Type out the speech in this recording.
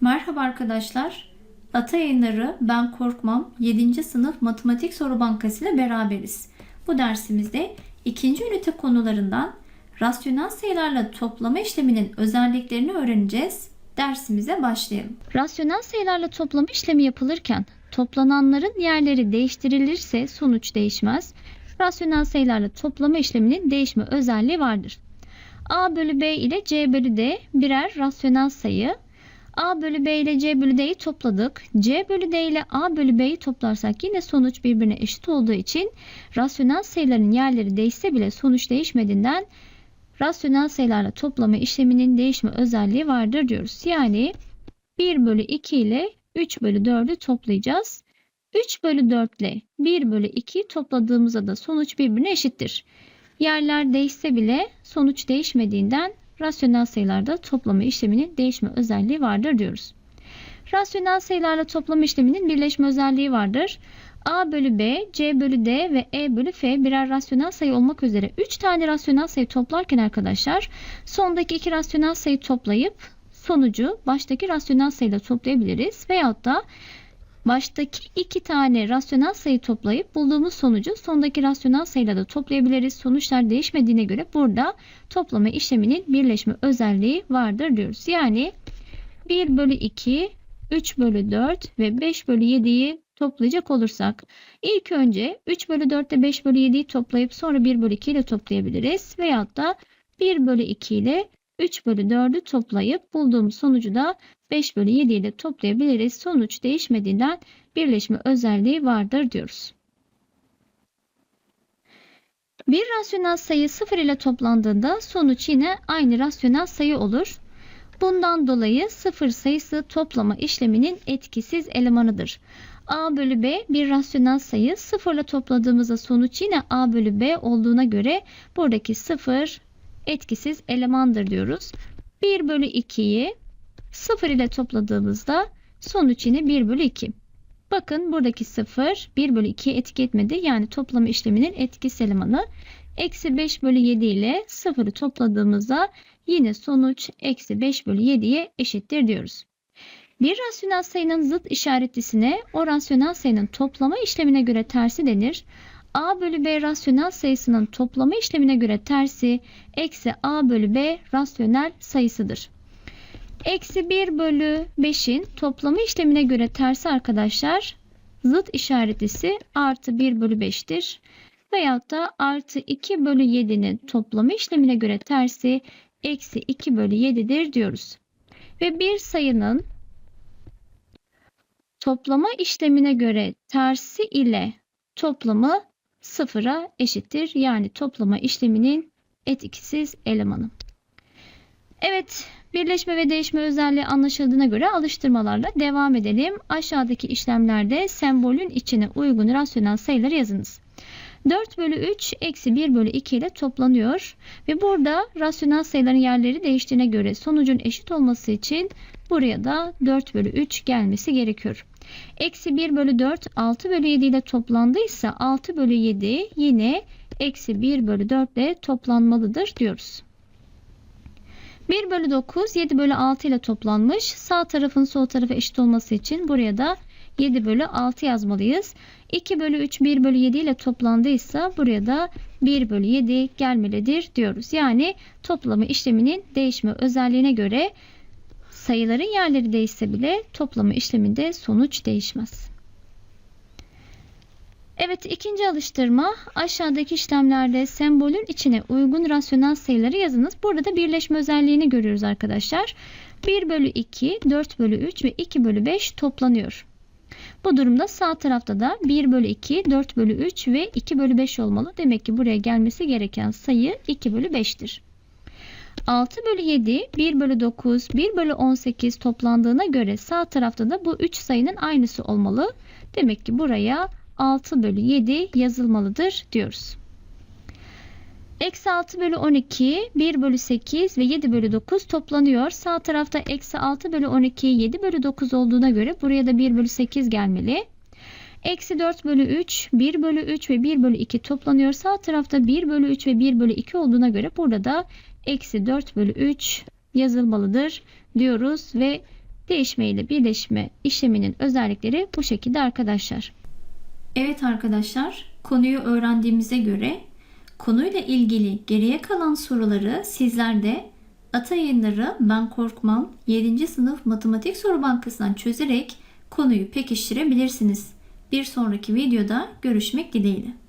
Merhaba arkadaşlar. Ata Yayınları Ben Korkmam 7. sınıf matematik soru bankası ile beraberiz. Bu dersimizde ikinci ünite konularından rasyonel sayılarla toplama işleminin özelliklerini öğreneceğiz. Dersimize başlayalım. Rasyonel sayılarla toplama işlemi yapılırken toplananların yerleri değiştirilirse sonuç değişmez. Rasyonel sayılarla toplama işleminin değişme özelliği vardır. A bölü B ile C bölü D birer rasyonel sayı. A bölü B ile C bölü D'yi topladık. C bölü D ile A bölü B'yi toplarsak yine sonuç birbirine eşit olduğu için rasyonel sayıların yerleri değişse bile sonuç değişmediğinden rasyonel sayılarla toplama işleminin değişme özelliği vardır diyoruz. Yani 1 bölü 2 ile 3 bölü 4'ü toplayacağız. 3 bölü 4 ile 1 bölü 2'yi topladığımızda da sonuç birbirine eşittir. Yerler değişse bile sonuç değişmediğinden rasyonel sayılarda toplama işleminin değişme özelliği vardır diyoruz. Rasyonel sayılarla toplama işleminin birleşme özelliği vardır. A bölü B, C bölü D ve E bölü F birer rasyonel sayı olmak üzere 3 tane rasyonel sayı toplarken arkadaşlar sondaki iki rasyonel sayı toplayıp sonucu baştaki rasyonel sayıyla toplayabiliriz. Veyahut da baştaki iki tane rasyonel sayı toplayıp bulduğumuz sonucu sondaki rasyonel sayıyla da toplayabiliriz. Sonuçlar değişmediğine göre burada toplama işleminin birleşme özelliği vardır diyoruz. Yani 1 bölü 2, 3 bölü 4 ve 5 bölü 7'yi toplayacak olursak ilk önce 3 bölü 4 ile 5 bölü 7'yi toplayıp sonra 1 bölü 2 ile toplayabiliriz. Veyahut da 1 bölü 2 ile 3 bölü 4'ü toplayıp bulduğumuz sonucu da 5 bölü 7 ile toplayabiliriz. Sonuç değişmediğinden birleşme özelliği vardır diyoruz. Bir rasyonel sayı 0 ile toplandığında sonuç yine aynı rasyonel sayı olur. Bundan dolayı 0 sayısı toplama işleminin etkisiz elemanıdır. A bölü B bir rasyonel sayı 0 ile topladığımızda sonuç yine A bölü B olduğuna göre buradaki 0 etkisiz elemandır diyoruz. 1 bölü 2'yi 0 ile topladığımızda sonuç yine 1 bölü 2. Bakın buradaki 0 1 bölü 2'ye etki etmedi. Yani toplama işleminin etkisiz elemanı. Eksi 5 bölü 7 ile 0'ı topladığımızda yine sonuç eksi 5 bölü 7'ye eşittir diyoruz. Bir rasyonel sayının zıt işaretlisine o rasyonel sayının toplama işlemine göre tersi denir. A bölü B rasyonel sayısının toplama işlemine göre tersi eksi A bölü B rasyonel sayısıdır. Eksi 1 bölü 5'in toplama işlemine göre tersi arkadaşlar zıt işaretlisi artı 1 bölü 5'tir. Veyahut da artı 2 bölü 7'nin toplama işlemine göre tersi eksi 2 bölü 7'dir diyoruz. Ve bir sayının toplama işlemine göre tersi ile toplamı sıfıra eşittir. Yani toplama işleminin etkisiz elemanı. Evet, birleşme ve değişme özelliği anlaşıldığına göre alıştırmalarla devam edelim. Aşağıdaki işlemlerde sembolün içine uygun rasyonel sayıları yazınız. 4 bölü 3 eksi 1 bölü 2 ile toplanıyor. Ve burada rasyonel sayıların yerleri değiştiğine göre sonucun eşit olması için buraya da 4 bölü 3 gelmesi gerekiyor. Eksi 1 bölü 4 6 bölü 7 ile toplandıysa 6 bölü 7 yine eksi 1 bölü 4 ile toplanmalıdır diyoruz. 1 bölü 9 7 bölü 6 ile toplanmış. Sağ tarafın sol tarafa eşit olması için buraya da 7 bölü 6 yazmalıyız. 2 bölü 3 1 bölü 7 ile toplandıysa buraya da 1 bölü 7 gelmelidir diyoruz. Yani toplama işleminin değişme özelliğine göre sayıların yerleri değişse bile toplama işleminde sonuç değişmez. Evet ikinci alıştırma aşağıdaki işlemlerde sembolün içine uygun rasyonel sayıları yazınız. Burada da birleşme özelliğini görüyoruz arkadaşlar. 1 bölü 2, 4 bölü 3 ve 2 bölü 5 toplanıyor. Bu durumda sağ tarafta da 1 bölü 2, 4 bölü 3 ve 2 bölü 5 olmalı. Demek ki buraya gelmesi gereken sayı 2 bölü 5'tir. 6 bölü 7, 1 bölü 9, 1 bölü 18 toplandığına göre sağ tarafta da bu 3 sayının aynısı olmalı. Demek ki buraya 6 bölü 7 yazılmalıdır diyoruz. Eksi 6 bölü 12, 1 bölü 8 ve 7 bölü 9 toplanıyor. Sağ tarafta eksi 6 bölü 12, 7 bölü 9 olduğuna göre buraya da 1 bölü 8 gelmeli. Eksi 4 bölü 3, 1 bölü 3 ve 1 bölü 2 toplanıyor. Sağ tarafta 1 bölü 3 ve 1 bölü 2 olduğuna göre burada da eksi 4 bölü 3 yazılmalıdır diyoruz ve Değişme ile birleşme işleminin özellikleri bu şekilde arkadaşlar. Evet arkadaşlar, konuyu öğrendiğimize göre konuyla ilgili geriye kalan soruları sizler de Ata Yayınları Ben Korkmam 7. sınıf matematik soru bankasından çözerek konuyu pekiştirebilirsiniz. Bir sonraki videoda görüşmek dileğiyle.